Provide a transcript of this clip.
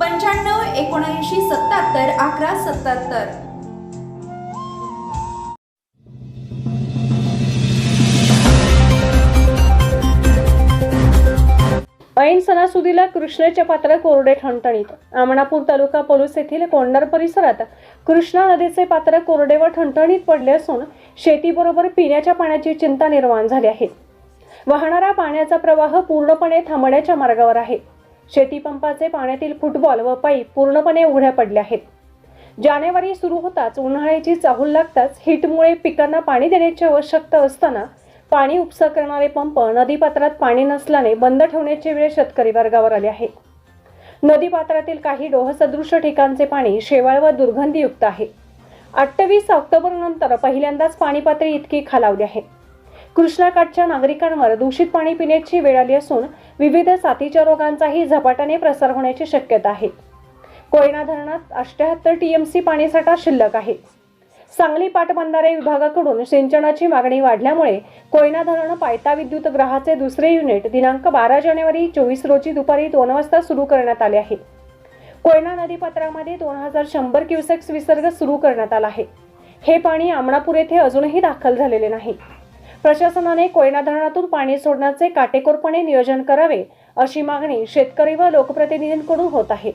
पंच्याण्णव एकोणऐंशी सत्याहत्तर अकरा सत्याहत्तर. ऐन सणासुदीला कृष्णेचे पात्र कोरडे ठणठणीत. आमणापूर तालुका पोलीस येथील कोंडार परिसरात कृष्णा नदीचे पात्र कोरडे व ठणठणीत पडले असून शेतीबरोबर पिण्याच्या पाण्याची चिंता निर्माण झाली आहे. वाहणारा पाण्याचा प्रवाह पूर्णपणे थांबण्याच्या मार्गावर आहे. शेतीपंपाचे पाण्यातील फुटबॉल व पाईप पूर्णपणे उघड्या पडले आहेत. जानेवारी सुरू होताच उन्हाळ्याची चाहूल लागताच हिटमुळे पिकांना पाणी देण्याची आवश्यकता असताना पाणी उपसा करणारे पंप नदीपात्रात पाणी नसल्याने बंद ठेवण्याची वेळ शेतकरी वर्गावर आली आहे. नदीपात्रातील काही डोहसदृश ठिकाणचे पाणी शेवाळ व दुर्गंधीयुक्त आहे. अठ्ठावीस ऑक्टोबर नंतर पहिल्यांदाच पाणी पातळी इतकी खालावली आहे. कृष्णाकाठच्या नागरिकांवर दूषित पाणी पिण्याची वेळ आली असून विविध साथीच्या रोगांचाही झपाट्याने प्रसार होण्याची शक्यता आहे. कोयना धरणात अष्ट्याहत्तर टीएमसी पाणीसाठा शिल्लक आहे. सांगली पाटबंधारे विभागाकडून सिंचनाची मागणी वाढल्यामुळे कोयना धरण पायता विद्युत ग्रहाचे दुसरे युनिट दिनांक बारा जानेवारी चोवीस रोजी दुपारी दोन वाजता सुरू करण्यात आले आहे. कोयना नदीपात्रामध्ये दोन हजार शंभर क्युसेक्स विसर्ग सुरू करण्यात आला आहे. हे पाणी आमणापूर येथे अजूनही दाखल झालेले नाही. प्रशासनाने कोयना धरणातून पाणी सोडण्याचे काटेकोरपणे नियोजन करावे अशी मागणी शेतकरी व लोकप्रतिनिधींकडून होत आहे.